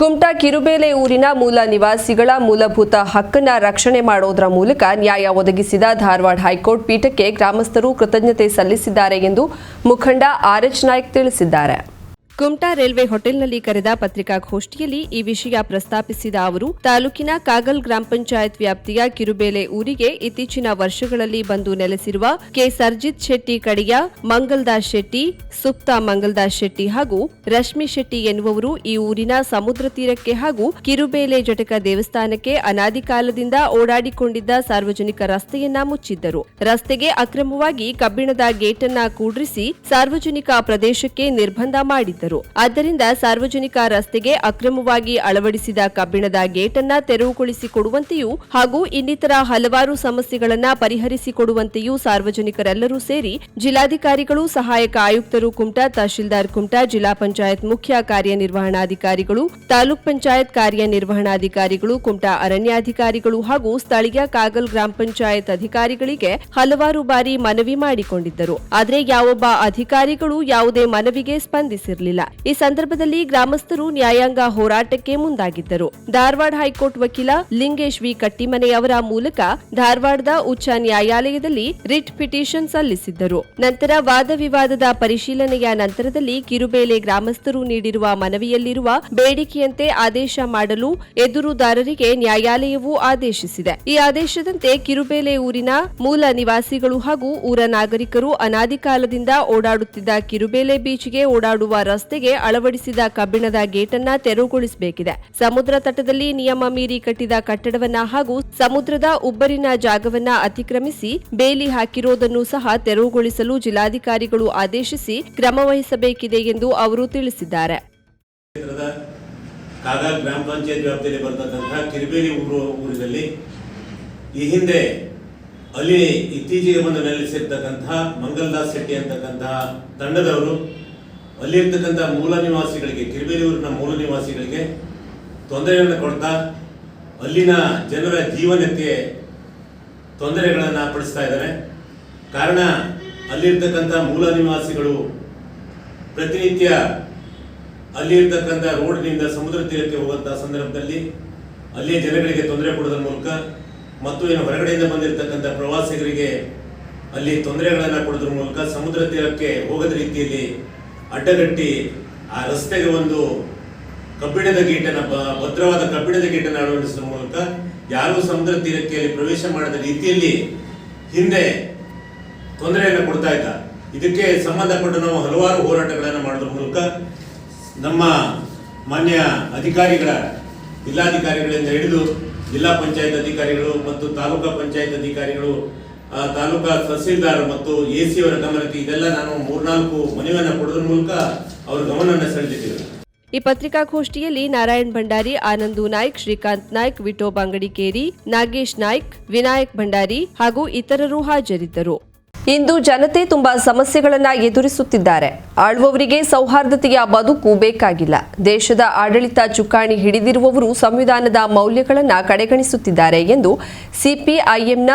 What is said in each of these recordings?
ಕುಮಟಾ ಕಿರುಬೇಲೆ ಊರಿನ ಮೂಲ ನಿವಾಸಿಗಳ ಮೂಲಭೂತ ಹಕ್ಕನ್ನ ರಕ್ಷಣೆ ಮಾಡೋದರ ಮೂಲಕ ನ್ಯಾಯ ಒದಗಿಸಿದ ಧಾರವಾಡ ಹೈಕೋರ್ಟ್ ಪೀಠಕ್ಕೆ ಗ್ರಾಮಸ್ಥರು ಕೃತಜ್ಞತೆ ಸಲ್ಲಿಸಿದ್ದಾರೆ ಎಂದು ಮುಖಂಡ ಆರ್ಎಚ್ ನಾಯ್ಕ್ ತಿಳಿಸಿದ್ದಾರೆ. ಕುಮಟಾ ರೈಲ್ವೆ ಹೋಟೆಲ್ನಲ್ಲಿ ಕರೆದ ಪತ್ರಿಕಾಗೋಷ್ಠಿಯಲ್ಲಿ ಈ ವಿಷಯ ಪ್ರಸ್ತಾಪಿಸಿದ ಅವರು, ತಾಲೂಕಿನ ಕಾಗಲ್ ಗ್ರಾಮ ಪಂಚಾಯತ್ ವ್ಯಾಪ್ತಿಯ ಕಿರುಬೇಲೆ ಊರಿಗೆ ಇತ್ತೀಚಿನ ವರ್ಷಗಳಲ್ಲಿ ಬಂದು ನೆಲೆಸಿರುವ ಕೆ. ಸರ್ಜಿತ್ ಶೆಟ್ಟಿ ಕಡೆಯ ಮಂಗಲ್ದಾಸ್ ಶೆಟ್ಟಿ, ಸುಪ್ತಾ ಮಂಗಲ್ದಾಸ್ ಶೆಟ್ಟಿ ಹಾಗೂ ರಶ್ಮಿ ಶೆಟ್ಟಿ ಎನ್ನುವವರು ಈ ಊರಿನ ಸಮುದ್ರ ತೀರಕ್ಕೆ ಹಾಗೂ ಕಿರುಬೇಲೆ ಜಟಕ ದೇವಸ್ಥಾನಕ್ಕೆ ಅನಾದಿ ಕಾಲದಿಂದ ಓಡಾಡಿಕೊಂಡಿದ್ದ ಸಾರ್ವಜನಿಕ ರಸ್ತೆಯನ್ನ ಮುಚ್ಚಿದ್ದರು. ರಸ್ತೆಗೆ ಅಕ್ರಮವಾಗಿ ಕಬ್ಬಿಣದ ಗೇಟನ್ನ ಕೂಡ್ರಿಸಿ ಸಾರ್ವಜನಿಕ ಪ್ರದೇಶಕ್ಕೆ ನಿರ್ಬಂಧ ಮಾಡಿದ್ದರು. ಆದ್ದರಿಂದ ಸಾರ್ವಜನಿಕ ರಸ್ತೆಗೆ ಅಕ್ರಮವಾಗಿ ಅಳವಡಿಸಿದ ಕಬ್ಬಿಣದ ಗೇಟನ್ನ ತೆರವುಗೊಳಿಸಿಕೊಡುವಂತೆಯೂ ಹಾಗೂ ಇನ್ನಿತರ ಹಲವಾರು ಸಮಸ್ಯೆಗಳನ್ನ ಪರಿಹರಿಸಿಕೊಡುವಂತೆಯೂ ಸಾರ್ವಜನಿಕರೆಲ್ಲರೂ ಸೇರಿ ಜಿಲ್ಲಾಧಿಕಾರಿಗಳು, ಸಹಾಯಕ ಆಯುಕ್ತರು ಕುಮಟಾ, ತಹಶೀಲ್ದಾರ್ ಕುಮಟಾ, ಜಿಲ್ಲಾ ಪಂಚಾಯತ್ ಮುಖ್ಯ ಕಾರ್ಯನಿರ್ವಹಣಾಧಿಕಾರಿಗಳು, ತಾಲೂಕ್ ಪಂಚಾಯತ್ ಕಾರ್ಯನಿರ್ವಹಣಾಧಿಕಾರಿಗಳು, ಕುಮಟಾ ಅರಣ್ಯಾಧಿಕಾರಿಗಳು ಹಾಗೂ ಸ್ಥಳೀಯ ಕಾಗಲ್ ಗ್ರಾಮ ಪಂಚಾಯತ್ ಅಧಿಕಾರಿಗಳಿಗೆ ಹಲವಾರು ಬಾರಿ ಮನವಿ ಮಾಡಿಕೊಂಡಿದ್ದರು. ಆದರೆ ಯಾವೊಬ್ಬ ಅಧಿಕಾರಿಗಳು ಯಾವುದೇ ಮನವಿಗೆ ಸ್ಪಂದಿಸಿರಲಿಲ್ಲ. ಈ ಸಂದರ್ಭದಲ್ಲಿ ಗ್ರಾಮಸ್ಥರು ನ್ಯಾಯಾಂಗ ಹೋರಾಟಕ್ಕೆ ಮುಂದಾಗಿದ್ದರು. ಧಾರವಾಡ ಹೈಕೋರ್ಟ್ ವಕೀಲ ಲಿಂಗೇಶ್ ವಿ ಕಟ್ಟಿಮನೆ ಅವರ ಮೂಲಕ ಧಾರವಾಡದ ಉಚ್ಚ ನ್ಯಾಯಾಲಯದಲ್ಲಿ ರಿಟ್ ಪಿಟಿಷನ್ ಸಲ್ಲಿಸಿದ್ದರು. ನಂತರ ವಾದ ವಿವಾದದ ಪರಿಶೀಲನೆಯ ನಂತರದಲ್ಲಿ ಕಿರುಬೇಲೆ ಗ್ರಾಮಸ್ಥರು ನೀಡಿರುವ ಮನವಿಯಲ್ಲಿರುವ ಬೇಡಿಕೆಯಂತೆ ಆದೇಶ ಮಾಡಲು ಎದುರುದಾರರಿಗೆ ನ್ಯಾಯಾಲಯವು ಆದೇಶಿಸಿದೆ. ಈ ಆದೇಶದಂತೆ ಕಿರುಬೇಲೆ ಊರಿನ ಮೂಲ ನಿವಾಸಿಗಳು ಹಾಗೂ ಊರ ನಾಗರಿಕರು ಅನಾದಿಕಾಲದಿಂದ ಓಡಾಡುತ್ತಿದ್ದ ಕಿರುಬೇಲೆ ಬೀಚ್ಗೆ ಓಡಾಡುವ ರಸ್ತೆಗೆ ಅಳವಡಿಸಿದ ಕಬ್ಬಿಣದ ಗೇಟನ್ನ ತೆರವುಗೊಳಿಸಬೇಕಿದೆ. ಸಮುದ್ರ ತಟದಲ್ಲಿ ನಿಯಮ ಮೀರಿ ಕಟ್ಟಿದ ಕಟ್ಟಡವನ್ನ ಹಾಗೂ ಸಮುದ್ರದ ಉಬ್ಬರಿನ ಜಾಗವನ್ನ ಅತಿಕ್ರಮಿಸಿ ಬೇಲಿ ಹಾಕಿರೋದನ್ನು ಸಹ ತೆರವುಗೊಳಿಸಲು ಜಿಲ್ಲಾಧಿಕಾರಿಗಳು ಆದೇಶಿಸಿ ಕ್ರಮ ವಹಿಸಬೇಕಿದೆ ಎಂದು ಅವರು ತಿಳಿಸಿದ್ದಾರೆ. ಕಾಗಾಲ್ ಗ್ರಾಮ ಪಂಚಾಯತ್ ವ್ಯಾಪ್ತಿಯಲ್ಲಿ ಬರ್ತಕ್ಕಂತಹ ಕಿರಿಬೇರಿ ಊರು ಊರಿನಲ್ಲಿ ಈ ಹಿಂದೆ ಅಲ್ಲಿ ಇತ್ತೀಚೆಗೆ ಬಂದು ನೆಲೆಸಿರ್ತಕ್ಕಂತಹ ಮಂಗಲ್ದಾಸ್ ಶೆಟ್ಟಿ ಅಂತಕ್ಕಂತಹ ತಂಡದವರು ಅಲ್ಲಿರ್ತಕ್ಕಂಥ ಮೂಲ ನಿವಾಸಿಗಳಿಗೆ ಕಿರಿಬೇರಿ ಊರಿನ ಮೂಲ ನಿವಾಸಿಗಳಿಗೆ ತೊಂದರೆಗಳನ್ನು ಕೊಡ್ತಾ, ಅಲ್ಲಿನ ಜನರ ಜೀವನಕ್ಕೆ ತೊಂದರೆಗಳನ್ನು ಪಡಿಸ್ತಾ ಇದ್ದಾರೆ. ಕಾರಣ, ಅಲ್ಲಿರ್ತಕ್ಕಂಥ ಮೂಲ ನಿವಾಸಿಗಳು ಪ್ರತಿನಿತ್ಯ ಅಲ್ಲಿರ್ತಕ್ಕಂಥ ರೋಡ್ನಿಂದ ಸಮುದ್ರ ತೀರಕ್ಕೆ ಹೋಗುವಂತಹ ಸಂದರ್ಭದಲ್ಲಿ ಅಲ್ಲಿಯ ಜನಗಳಿಗೆ ತೊಂದರೆ ಕೊಡೋದ್ರ ಮೂಲಕ ಮತ್ತು ಏನು ಹೊರಗಡೆಯಿಂದ ಬಂದಿರತಕ್ಕಂಥ ಪ್ರವಾಸಿಗರಿಗೆ ಅಲ್ಲಿ ತೊಂದರೆಗಳನ್ನು ಕೊಡೋದ್ರ ಮೂಲಕ ಸಮುದ್ರ ತೀರಕ್ಕೆ ಹೋಗದ ರೀತಿಯಲ್ಲಿ ಅಡ್ಡಗಟ್ಟಿ ಆ ರಸ್ತೆಗೆ ಒಂದು ಕಬ್ಬಿಣದ ಗೇಟನ್ನು ಭದ್ರವಾದ ಕಬ್ಬಿಣದ ಗೇಟನ್ನು ಅಳವಡಿಸುವ ಮೂಲಕ ಯಾರೂ ಸಮುದ್ರ ತೀರಕ್ಕೆ ಪ್ರವೇಶ ಮಾಡದ ರೀತಿಯಲ್ಲಿ ಹಿಂದೆ ತೊಂದರೆಯನ್ನು ಕೊಡ್ತಾ ಇದ್ದ. ಇದಕ್ಕೆ ಸಂಬಂಧಪಟ್ಟ ನಾವು ಹಲವಾರು ಹೋರಾಟಗಳನ್ನು ಮಾಡೋದ್ರ ಮೂಲಕ ನಮ್ಮ ಮಾನ್ಯ ಅಧಿಕಾರಿಗಳ, ಜಿಲ್ಲಾಧಿಕಾರಿಗಳಿಂದ ಹಿಡಿದು ಜಿಲ್ಲಾ ಪಂಚಾಯತ್ ಅಧಿಕಾರಿಗಳು ಮತ್ತು ತಾಲೂಕಾ ಪಂಚಾಯತ್ ಅಧಿಕಾರಿಗಳು ತಾಲೂಕಾ ತಹಸೀಲ್ದಾರ್ ಮತ್ತು ಎ ಸಿ ಗಮನಕ್ಕೆ ಇದೆಲ್ಲ ನಾನು ಮೂರ್ನಾಲ್ಕು ಮನವಿಯನ್ನು ಕೊಡೋದ್ರ ಮೂಲಕ ಅವರ ಗಮನವನ್ನು ಸೆಳೆದಿದ್ದೇವೆ. ಈ ಪತ್ರಿಕಾಗೋಷ್ಠಿಯಲ್ಲಿ ನಾರಾಯಣ್ ಭಂಡಾರಿ, ಆನಂದು ನಾಯ್ಕ್, ಶ್ರೀಕಾಂತ್ ನಾಯ್ಕ್ ವಿಟೋ ಬಾಂಗಡಿಕೇರಿ, ನಾಗೇಶ್ ನಾಯ್ಕ್, ವಿನಾಯಕ್ ಭಂಡಾರಿ ಹಾಗೂ ಇತರರು ಹಾಜರಿದ್ದರು. ಇಂದು ಜನತೆ ತುಂಬಾ ಸಮಸ್ಯೆಗಳನ್ನ ಎದುರಿಸುತ್ತಿದ್ದಾರೆ. ಆಳುವವರಿಗೆ ಸೌಹಾರ್ದತೆಯ ಬದುಕು ಬೇಕಾಗಿಲ್ಲ. ದೇಶದ ಆಡಳಿತ ಚುಕ್ಕಾಣಿ ಹಿಡಿದಿರುವವರು ಸಂವಿಧಾನದ ಮೌಲ್ಯಗಳನ್ನು ಕಡೆಗಣಿಸುತ್ತಿದ್ದಾರೆ ಎಂದು ಸಿಪಿಐಎಂನ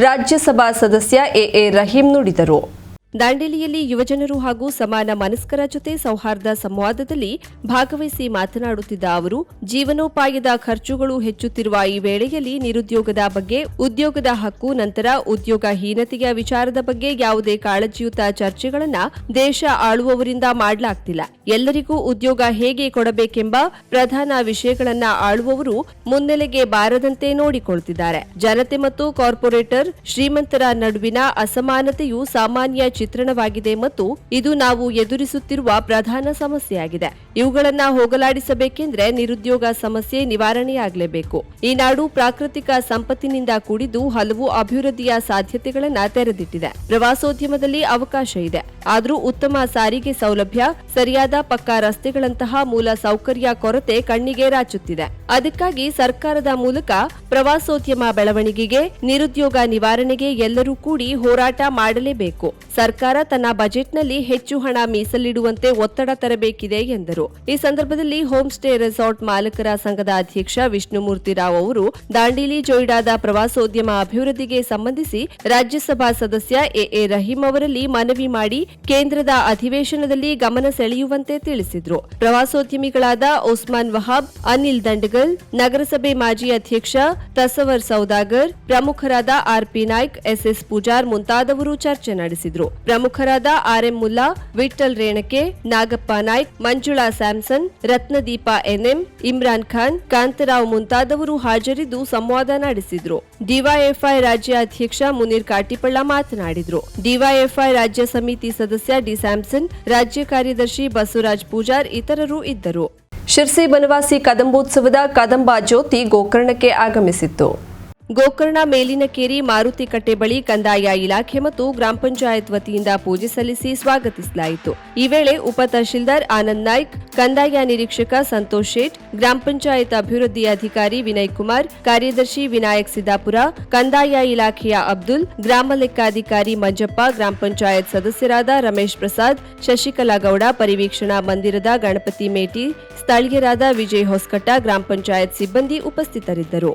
ರಾಜ್ಯಸಭಾ ಸದಸ್ಯ ಎ ರಹೀಂ ನುಡಿದರು. ದಾಂಡೇಲಿಯಲ್ಲಿ ಯುವಜನರು ಹಾಗೂ ಸಮಾನ ಮನಸ್ಕರ ಜೊತೆ ಸೌಹಾರ್ದ ಸಂವಾದದಲ್ಲಿ ಭಾಗವಹಿಸಿ ಮಾತನಾಡುತ್ತಿದ್ದ ಅವರು, ಜೀವನೋಪಾಯದ ಖರ್ಚುಗಳು ಹೆಚ್ಚುತ್ತಿರುವ ಈ ವೇಳೆಯಲ್ಲಿ ನಿರುದ್ಯೋಗದ ಬಗ್ಗೆ, ಉದ್ಯೋಗದ ಹಕ್ಕು, ನಂತರ ಉದ್ಯೋಗ ಹೀನತೆಯ ವಿಚಾರದ ಬಗ್ಗೆ ಯಾವುದೇ ಕಾಳಜಿಯುತ ಚರ್ಚೆಗಳನ್ನು ದೇಶ ಆಳುವವರಿಂದ ಮಾಡಲಾಗ್ತಿಲ್ಲ. ಎಲ್ಲರಿಗೂ ಉದ್ಯೋಗ ಹೇಗೆ ಕೊಡಬೇಕೆಂಬ ಪ್ರಧಾನ ವಿಷಯಗಳನ್ನ ಆಳುವವರು ಮುನ್ನೆಲೆಗೆ ಬಾರದಂತೆ ನೋಡಿಕೊಳ್ತಿದ್ದಾರೆ. ಜನತೆ ಮತ್ತು ಕಾರ್ಪೊರೇಟರ್ ಶ್ರೀಮಂತರ ನಡುವಿನ ಅಸಮಾನತೆಯು ಸಾಮಾನ್ಯ ಚಿತ್ರಣವಾಗಿದೆ ಮತ್ತು ಇದು ನಾವು ಎದುರಿಸುತ್ತಿರುವ ಪ್ರಧಾನ ಸಮಸ್ಯೆಯಾಗಿದೆ. ಇವುಗಳನ್ನ ಹೋಗಲಾಡಿಸಬೇಕೆಂದ್ರೆ ನಿರುದ್ಯೋಗ ಸಮಸ್ಯೆ ನಿವಾರಣೆಯಾಗಲೇಬೇಕು. ಈ ನಾಡು ಪ್ರಾಕೃತಿಕ ಸಂಪತ್ತಿನಿಂದ ಕೂಡಿದ್ದು ಹಲವು ಅಭಿವೃದ್ಧಿಯ ಸಾಧ್ಯತೆಗಳನ್ನ ತೆರೆದಿಟ್ಟಿದೆ. ಪ್ರವಾಸೋದ್ಯಮದಲ್ಲಿ ಅವಕಾಶ ಇದೆ. ಆದರೂ ಉತ್ತಮ ಸಾರಿಗೆ ಸೌಲಭ್ಯ, ಸರಿಯಾದ ಪಕ್ಕಾ ರಸ್ತೆಗಳಂತಹ ಮೂಲ ಸೌಕರ್ಯ ಕೊರತೆ ಕಣ್ಣಿಗೆ ರಾಚುತ್ತಿದೆ. ಅದಕ್ಕಾಗಿ ಸರ್ಕಾರದ ಮೂಲಕ ಪ್ರವಾಸೋದ್ಯಮ ಬೆಳವಣಿಗೆಗೆ, ನಿರುದ್ಯೋಗ ನಿವಾರಣೆಗೆ ಎಲ್ಲರೂ ಕೂಡಿ ಹೋರಾಟ ಮಾಡಲೇಬೇಕು. ಸರ್ಕಾರ ತನ್ನ ಬಜೆಟ್ನಲ್ಲಿ ಹೆಚ್ಚು ಹಣ ಮೀಸಲಿಡುವಂತೆ ಒತ್ತಡ ತರಬೇಕಿದೆ ಎಂದರು. ಈ ಸಂದರ್ಭದಲ್ಲಿ ಹೋಮ್ ಸ್ಟೇ ರೆಸಾರ್ಟ್ ಮಾಲಕರ ಸಂಘದ ಅಧ್ಯಕ್ಷ ವಿಷ್ಣುಮೂರ್ತಿ ರಾವ್ ಅವರು ದಾಂಡೇಲಿ ಜೊಯ್ಡಾದ ಪ್ರವಾಸೋದ್ಯಮ ಅಭಿವೃದ್ಧಿಗೆ ಸಂಬಂಧಿಸಿ ರಾಜ್ಯಸಭಾ ಸದಸ್ಯ ಎಎ ರಹೀಂ ಅವರಲ್ಲಿ ಮನವಿ ಮಾಡಿ ಕೇಂದ್ರದ ಅಧಿವೇಶನದಲ್ಲಿ ಗಮನ ಸೆಳೆಯುವಂತೆ ತಿಳಿಸಿದ್ರು. ಪ್ರವಾಸೋದ್ಯಮಿಗಳಾದ ಒಸ್ಮಾನ್ ವಹಾಬ್, ಅನಿಲ್ ದಂಡಗಲ್, ನಗರಸಭೆ ಮಾಜಿ ಅಧ್ಯಕ್ಷ ತಸವರ್ ಸೌದಾಗರ್, ಪ್ರಮುಖರಾದ ಆರ್ಪಿ ನಾಯ್ಕ್, ಎಸ್ಎಸ್ ಪೂಜಾರ್ ಮುಂತಾದವರು ಚರ್ಚೆ ನಡೆಸಿದ್ರು. ಪ್ರಮುಖರಾದ RM Mulla Vithal Renake, Nagappa Naik, Manjula Samson, Ratnadeepa NM, Imran Khan, Kantharao ಮುಂತಾದವರು ಹಾಜರಿದ್ದು ಸಂವಾದ ನಡೆಸಿದ್ರು. ಡಿವೈಎಫ್ಐ ರಾಜ್ಯ ಅಧ್ಯಕ್ಷ ಮುನೀರ್ ಕಾಟಿಪಳ್ಳ ಮಾತನಾಡಿದ್ರು. ಡಿವೈಎಫ್ಐ ರಾಜ್ಯ ಸಮಿತಿ ಸದಸ್ಯ ಡಿ ಸ್ಯಾಮ್ಸನ್, ರಾಜ್ಯ ಕಾರ್ಯದರ್ಶಿ ಬಸವರಾಜ್ ಪೂಜಾರ್ ಇತರರು ಇದ್ದರು. ಶಿರ್ಸಿ ಬನವಾಸಿ ಕದಂಬೋತ್ಸವದ ಕದಂಬಾ ಜ್ಯೋತಿ ಗೋಕರ್ಣಕ್ಕೆ ಆಗಮಿಸಿತ್ತು. ಗೋಕರ್ಣ ಮೇಲಿನಕೇರಿ ಮಾರುತಿಕಟ್ಟೆ ಬಳಿ ಕಂದಾಯ ಇಲಾಖೆ ಮತ್ತು ಗ್ರಾಮ ಪಂಚಾಯತ್ ವತಿಯಿಂದ ಪೂಜೆ ಸಲ್ಲಿಸಿ ಸ್ವಾಗತಿಸಲಾಯಿತು. ಈ ವೇಳೆ ಉಪ ತಹಶೀಲ್ದಾರ್ ಆನಂದ್ ನಾಯ್ಕ್, ಕಂದಾಯ ನಿರೀಕ್ಷಕ ಸಂತೋಷ್ ಶೇಟ್, ಗ್ರಾಮ ಪಂಚಾಯತ್ ಅಭಿವೃದ್ಧಿ ಅಧಿಕಾರಿ ವಿನಯ್ ಕುಮಾರ್, ಕಾರ್ಯದರ್ಶಿ ವಿನಾಯಕ್ ಸಿದ್ದಾಪುರ, ಕಂದಾಯ ಇಲಾಖೆಯ ಅಬ್ದುಲ್, ಗ್ರಾಮ ಲೆಕ್ಕಾಧಿಕಾರಿ ಮಂಜಪ್ಪ, ಗ್ರಾಮ ಪಂಚಾಯತ್ ಸದಸ್ಯರಾದ ರಮೇಶ್ ಪ್ರಸಾದ್, ಶಶಿಕಲಾ ಗೌಡ, ಪರಿವೀಕ್ಷಣಾ ಮಂದಿರದ ಗಣಪತಿ ಮೇಟಿ, ಸ್ಥಳೀಯರಾದ ವಿಜಯ್ ಹೊಸಕಟ್ಟ, ಗ್ರಾಮ ಪಂಚಾಯತ್ ಸಿಬ್ಬಂದಿ ಉಪಸ್ಥಿತರಿದ್ದರು.